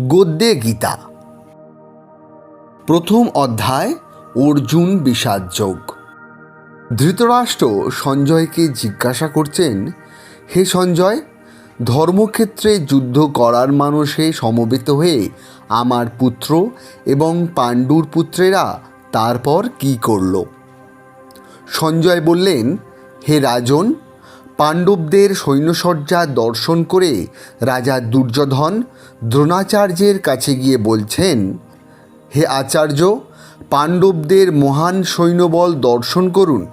গদ্যে গীতা। প্রথম অধ্যায়, অর্জুন বিষাদযোগ ধৃতরাষ্ট্র সঞ্জয়কে জিজ্ঞাসা করছেন, হে সঞ্জয়, ধর্মক্ষেত্রে যুদ্ধ করার মানুষে সমবেত হয়ে আমার পুত্র এবং পাণ্ডুর পুত্রেরা তারপর কি করল? সঞ্জয় বললেন, হে রাজন পাণ্ডবদের সৈন্যসজ্জা দর্শন করে রাজা দুর্যোধন দ্রোণাচার্যের কাছে গিয়ে বলছেন, হে আচার্য, পাণ্ডবদের মহান সৈন্যবল দর্শন করুন,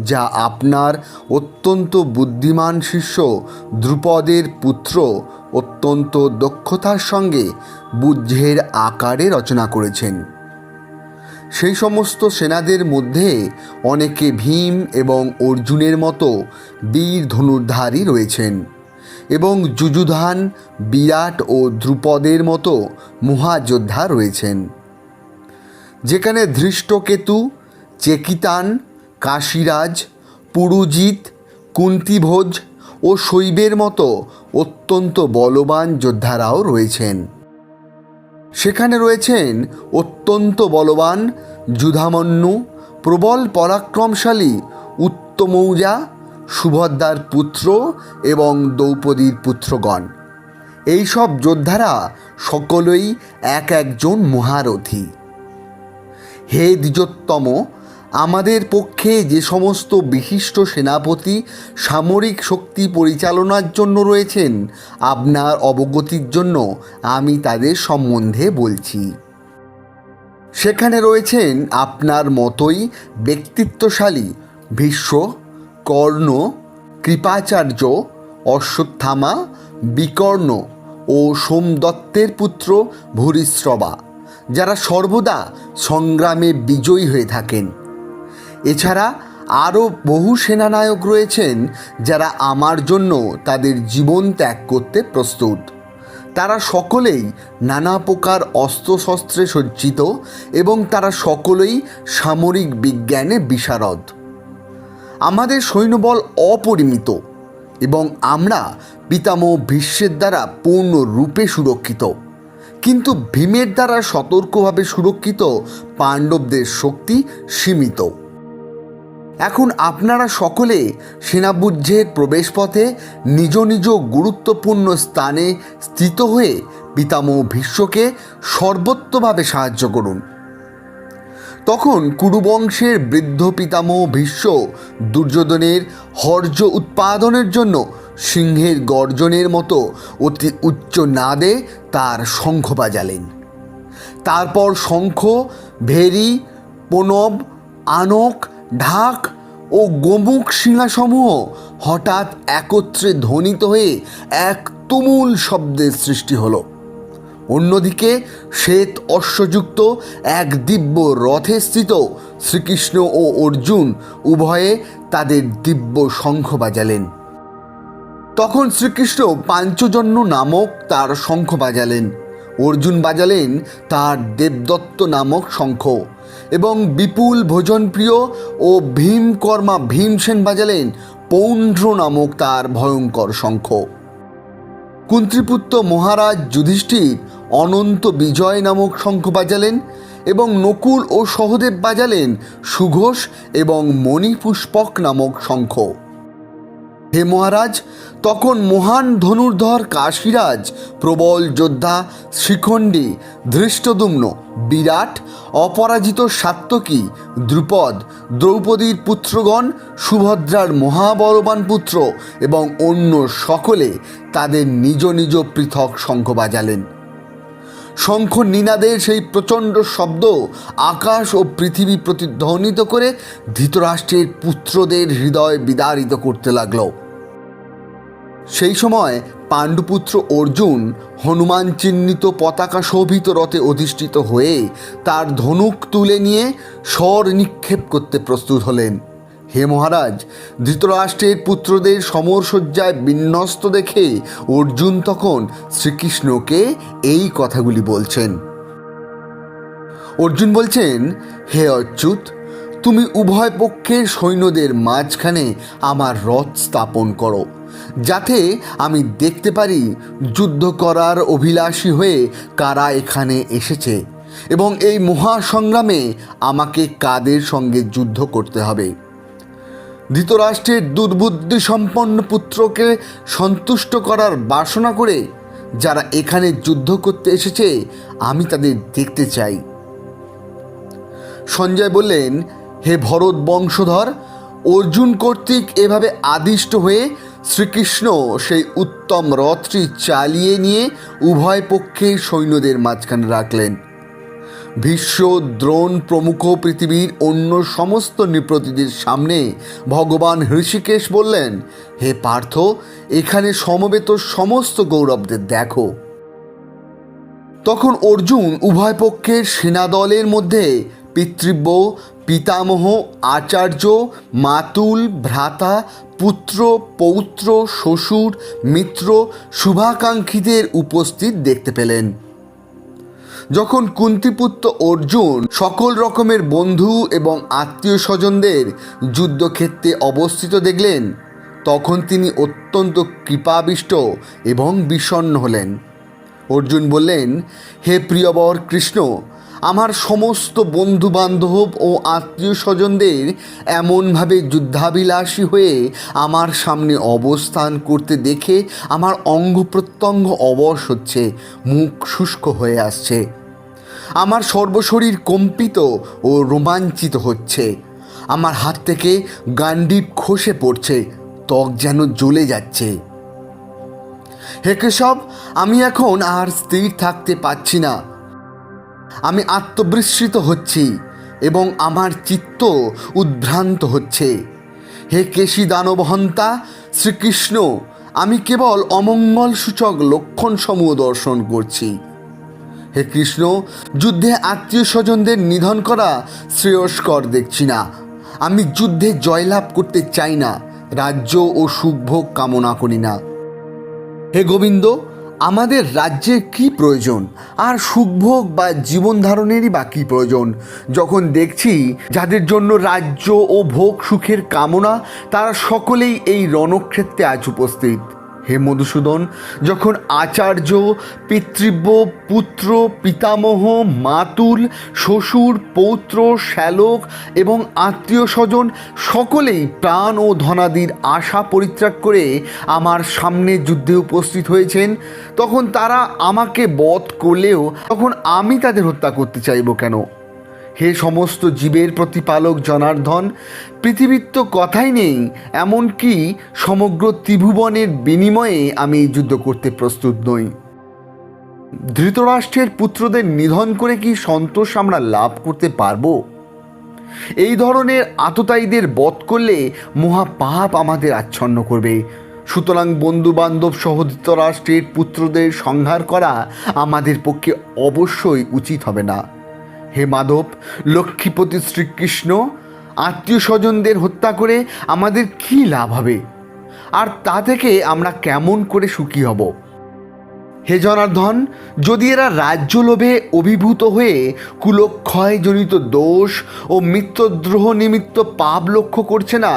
যা আপনার অত্যন্ত বুদ্ধিমান শিষ্য দ্রুপদের পুত্র অত্যন্ত দক্ষতার সঙ্গে বুদ্ধের আকারে রচনা করেছেন। সেই সমস্ত সেনাদের মধ্যে অনেকে ভীম এবং অর্জুনের মতো বীর ধনুর্ধারী রয়েছেন এবং যুযুধান, বিরাট ও দ্রুপদের মতো মহাযোদ্ধা রয়েছেন। যেখানে ধৃষ্টকেতু, চেকিতান, কাশিরাজ, পুরুজিৎ, কুন্তিভোজ ও শৈবের মতো অত্যন্ত বলবান যোদ্ধারাও রয়েছেন। সেখানে রয়েছেন অত্যন্ত বলবান, যুধামন্যু, প্রবল পরাক্রমশালী উত্তমৌজা, সুভদ্রার পুত্র এবং দ্রৌপদীর পুত্রগণ। এইসব যোদ্ধারা সকলেই এক একজন মহারথী। হে দ্বিজোত্তম আমাদের পক্ষে যে সমস্ত বিশিষ্ট সেনাপতি সামরিক শক্তি পরিচালনার জন্য রয়েছেন, আপনার অবগতির জন্য আমি তাদের সম্বন্ধে বলছি। সেখানে রয়েছেন আপনার মতোই ব্যক্তিত্বশালী ভীষ্ম, কর্ণ, কৃপাচার্য, অশ্বত্থামা, বিকর্ণ ও সোমদত্তের পুত্র ভূরিশ্রবা, যারা সর্বদা সংগ্রামে বিজয়ী হয়ে থাকেন। এছাড়া আরও বহু সেনানায়ক রয়েছেন যারা আমার জন্য তাদের জীবন ত্যাগ করতে প্রস্তুত। তারা সকলেই নানা প্রকার অস্ত্রশস্ত্রে সজ্জিত এবং তারা সকলেই সামরিক বিজ্ঞানে বিশারদ। আমাদের সৈন্যবল অপরিমিত এবং আমরা পিতামহ ভীষ্মের দ্বারা পূর্ণরূপে সুরক্ষিত। কিন্তু ভীমের দ্বারা সতর্কভাবে সুরক্ষিত পাণ্ডবদের শক্তি সীমিত। এখন আপনারা সকলে সেনাবুজ্জের প্রবেশপথে নিজ নিজ গুরুত্বপূর্ণ স্থানে স্থিত হয়ে পিতামহ ভীষ্মকে সর্বত্রভাবে সাহায্য করুন। তখন কুরুবংশের বৃদ্ধ পিতামহ ভীষ্ম দুর্যোধনের হর্য উৎপাদনের জন্য সিংহের গর্জনের মতো অতি উচ্চ নাদে তার শঙ্খ বাজালেন। তারপর শঙ্খ, ভেরি, প্রণব, আনক ঢাক ও গোমুখ সিংহাসমূহ হঠাৎ একত্রে ধ্বনিত হয়ে এক তুমুল শব্দের সৃষ্টি হলো। অন্যদিকে শ্বেত অশ্বযুক্ত এক দিব্য রথে স্থিত শ্রীকৃষ্ণ ও অর্জুন উভয়ে তাদের দিব্য শঙ্খ বাজালেন। তখন শ্রীকৃষ্ণ পাঞ্চজন্য নামক তার শঙ্খ বাজালেন। অর্জুন বাজালেন তার দেবদত্ত নামক শঙ্খ। এবং বিপুল ভোজনপ্রিয় ও ভীমকর্মা ভীমসেন বাজালেন পৌণ্ড্র নামক তার ভয়ঙ্কর শঙ্খ। কুন্ত্রিপুত্র মহারাজ যুধিষ্ঠির অনন্ত বিজয় নামক শঙ্খ বাজালেন এবং নকুল ও সহদেব বাজালেন সুঘোষ এবং মণিপুষ্পক নামক শঙ্খ। হে মহারাজ, তখন মহান ধনুর্ধর কাশীরাজ, প্রবল যোদ্ধা শিখণ্ডী ধৃষ্টদুম্ন, বিরাট, অপরাজিত সাত্তকী, দ্রুপদ, দ্রৌপদীর পুত্রগণ, সুভদ্রার মহাবলবান পুত্র এবং অন্য সকলে তাদের নিজ নিজ পৃথক শঙ্খ বাজালেন। শঙ্খ নিনাদের সেই প্রচণ্ড শব্দ আকাশ ও পৃথিবী প্রতিধ্বনিত করে ধৃতরাষ্ট্রের পুত্রদের হৃদয় বিদারিত করতে লাগল। সেই সময় পাণ্ডুপুত্র অর্জুন হনুমান চিহ্নিত পতাকা শোভিত রথে অধিষ্ঠিত হয়ে তার ধনুক তুলে নিয়ে স্বর নিক্ষেপ করতে প্রস্তুত হলেন। হে মহারাজ, ধৃতরাষ্ট্রের পুত্রদের সমরসজ্জায় বিন্যস্ত দেখে অর্জুন তখন শ্রীকৃষ্ণকে এই কথাগুলি বলছেন। অর্জুন বলছেন, হে অচ্যুত, তুমি উভয় পক্ষের সৈন্যদের মাঝখানে আমার রথ স্থাপন করো। যাতে আমি দেখতে পারি যুদ্ধ করার অভিলাষী হয়ে কারা এখানে এসেছে এবং এই মহাসংগ্রামে আমাকে কাদের সঙ্গে যুদ্ধ করতে হবে। ধৃতরাষ্ট্রের দুর্বুদ্ধি সম্পন্ন পুত্রকে সন্তুষ্ট করার বাসনা করে যারা এখানে যুদ্ধ করতে এসেছে, আমি তাদের দেখতে চাই। সঞ্জয় বললেন, হে ভরত বংশধর, অর্জুন কর্তৃক এভাবে আদিষ্ট হয়ে শ্রীকৃষ্ণ সেই উত্তম রথটি চালিয়ে নিয়ে উভয় পক্ষে সৈন্যদের মাঝখানে রাখলেন। ভীষ্ম, দ্রোণ প্রমুখ পৃথিবীর অন্য সমস্ত নৃপতিদের সামনে ভগবান হৃষিকেশ বললেন, হে পার্থ, এখানে সমবেত সমস্ত গৌরবদের দেখো। তখন অর্জুন উভয় পক্ষের সেনাদলের মধ্যে পিতৃব্য পিতামহ, আচার্য, মাতুল, ভ্রাতা, পুত্র, পৌত্র, শ্বশুর, মিত্র, শুভাকাঙ্ক্ষীদের উপস্থিত দেখতে পেলেন। যখন কুন্তিপুত্র অর্জুন সকল রকমের বন্ধু এবং আত্মীয় স্বজনদের যুদ্ধক্ষেত্রে অবস্থিত দেখলেন, তখন তিনি অত্যন্ত কৃপাবিষ্ট এবং বিষণ্ণ হলেন। অর্জুন বললেন, হে প্রিয়বর কৃষ্ণ আমার সমস্ত বন্ধু বান্ধব ও আত্মীয় স্বজনদের এমনভাবে যুদ্ধাবিলাসী হয়ে আমার সামনে অবস্থান করতে দেখে আমার অঙ্গ প্রত্যঙ্গ অবশ হচ্ছে, মুখ শুষ্ক হয়ে আসছে। আমার সর্বশরীর কম্পিত ও রোমাঞ্চিত হচ্ছে। আমার হাত থেকে গান্ডিব খসে পড়ছে, ত্বক যেন জ্বলে যাচ্ছে। হে কেশব, আমি এখন আর স্থির থাকতে পারছি না। আমি আত্মবিস্মৃত হচ্ছি এবং আমার চিত্ত উদ্ভ্রান্ত হচ্ছে। হে কেশী দানবহন্তা, শ্রীকৃষ্ণ, আমি কেবল অমঙ্গল সূচক লক্ষণ সমূহ দর্শন করছি। হে কৃষ্ণ, যুদ্ধে আত্মীয় স্বজনদের নিধন করা শ্রেয়স্কর দেখছি না। আমি যুদ্ধে জয়লাভ করতে চাই না, রাজ্য ও সুখভোগ কামনা করি না। হে গোবিন্দ আমাদের রাজ্যের কি প্রয়োজন? আর সুখভোগ বা জীবন ধারণেরই বা কী প্রয়োজন? যখন দেখছি যাদের জন্য রাজ্য ও ভোগ সুখের কামনা, তারা সকলেই এই রণক্ষেত্রে আজ উপস্থিত। হে মধুসূদন, যখন আচার্য, পিতৃব্য, পুত্র, পিতামহ, মাতুল, শ্বশুর, পৌত্র, শ্যালক এবং আত্মীয় স্বজন সকলেই প্রাণ ও ধনাদির আশা পরিত্যাগ করে আমার সামনে যুদ্ধে উপস্থিত হয়েছেন, তখন তারা আমাকে বধ করলেও তখন আমি তাদের হত্যা করতে চাইব কেন? হে সমস্ত জীবের প্রতিপালক জনার্দন, পৃথিবীর তো কথাই নেই, এমনকি সমগ্র ত্রিভুবনের বিনিময়ে আমি এই যুদ্ধ করতে প্রস্তুত নই। ধৃতরাষ্ট্রের পুত্রদের নিধন করে কি সন্তোষ আমরা লাভ করতে পারব? এই ধরনের আততায়ীদের বধ করলে মহা পাপ আমাদের আচ্ছন্ন করবে। সুতরাং বন্ধু বান্ধব সহ ধৃতরাষ্ট্রের পুত্রদের সংহার করা আমাদের পক্ষে অবশ্যই উচিত হবে না। হে মাধব, লক্ষ্মীপতি শ্রীকৃষ্ণ আত্মীয় স্বজনদের হত্যা করে আমাদের কী লাভ হবে? আর তা থেকে আমরা কেমন করে সুখী হব? হে জনার্দন, যদি এরা রাজ্য লোভে অভিভূত হয়ে কুলক্ষয়জনিত দোষ ও মিত্রদ্রোহ নিমিত্ত পাপ লক্ষ্য করছে না,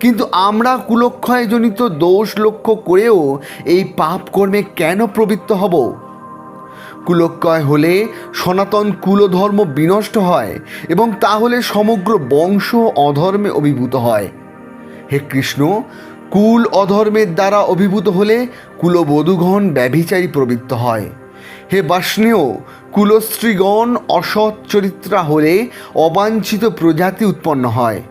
কিন্তু আমরা কুলক্ষয়জনিত দোষ লক্ষ্য করেও এই পাপ কর্মে কেন প্রবৃত্ত হব? কুলক্ষয় হলে সনাতন কুলধর্ম বিনষ্ট হয় এবং তাহলে সমগ্র বংশ অধর্মে অভিভূত হয়। হে কৃষ্ণ, কুল অধর্মের দ্বারা অভিভূত হলে কুলবধূগণ ব্যভিচারী প্রবৃত্ত হয়। হে বাষ্ণীয়, কুলস্ত্রীগণ অসৎ চরিত্রা হলে অবাঞ্ছিত প্রজাতি উৎপন্ন হয়।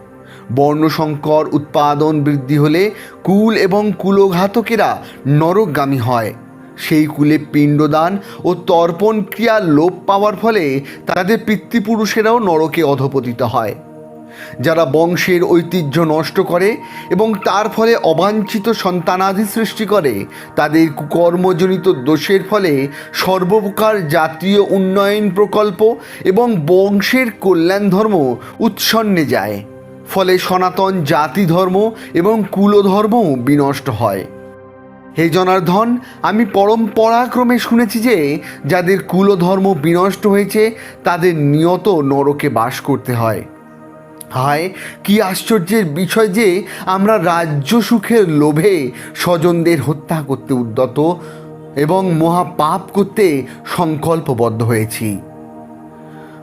বর্ণসংকর উৎপাদন বৃদ্ধি হলে কুল এবং কুলঘাতকেরা নরকগামী হয়। সেই কুলে পিণ্ডদান ও তর্পণ ক্রিয়া লোপ পাওয়ার ফলে তাদের পিতৃপুরুষেরাও নরকে অধপতিত হয়। যারা বংশের ঐতিহ্য নষ্ট করে এবং তার ফলে অবাঞ্ছিত সন্তানাদি সৃষ্টি করে, তাদের কর্মজনিত দোষের ফলে সর্বপ্রকার জাতীয় উন্নয়ন প্রকল্প এবং বংশের কল্যাণ ধর্ম উৎসন্নে যায়। ফলে সনাতন জাতি ধর্ম এবং কুলধর্মও বিনষ্ট হয়। হে জনার্ধন আমি পরম্পরাক্রমে শুনেছি যে যাদের কুলধর্ম বিনষ্ট হয়েছে, তাদের নিয়ত নরকে বাস করতে হয়। হায়, কি আশ্চর্যের বিষয় যে আমরা রাজ্য সুখের লোভে স্বজনদের হত্যা করতে উদ্যত এবং মহাপাপ করতে সংকল্পবদ্ধ হয়েছি।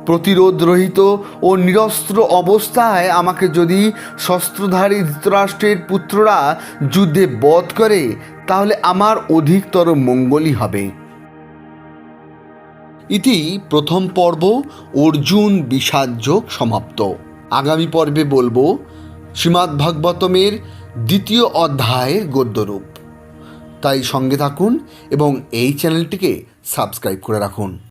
প্রতিরোধ রহিত ও নিরস্ত্র অবস্থায় আমাকে যদি শস্ত্রধারী ধৃতরাষ্ট্রের পুত্ররা যুদ্ধে বধ করে তাহলে আমার অধিকতর মঙ্গলই হবে। ইতি প্রথম পর্ব, অর্জুন বিষাদযোগ সমাপ্ত। আগামী পর্বে বলব, শ্রীমদ্ ভাগবতমের দ্বিতীয় অধ্যায়ের গদ্যরূপ। তাই সঙ্গে থাকুন এবং এই চ্যানেলটিকে সাবস্ক্রাইব করে রাখুন।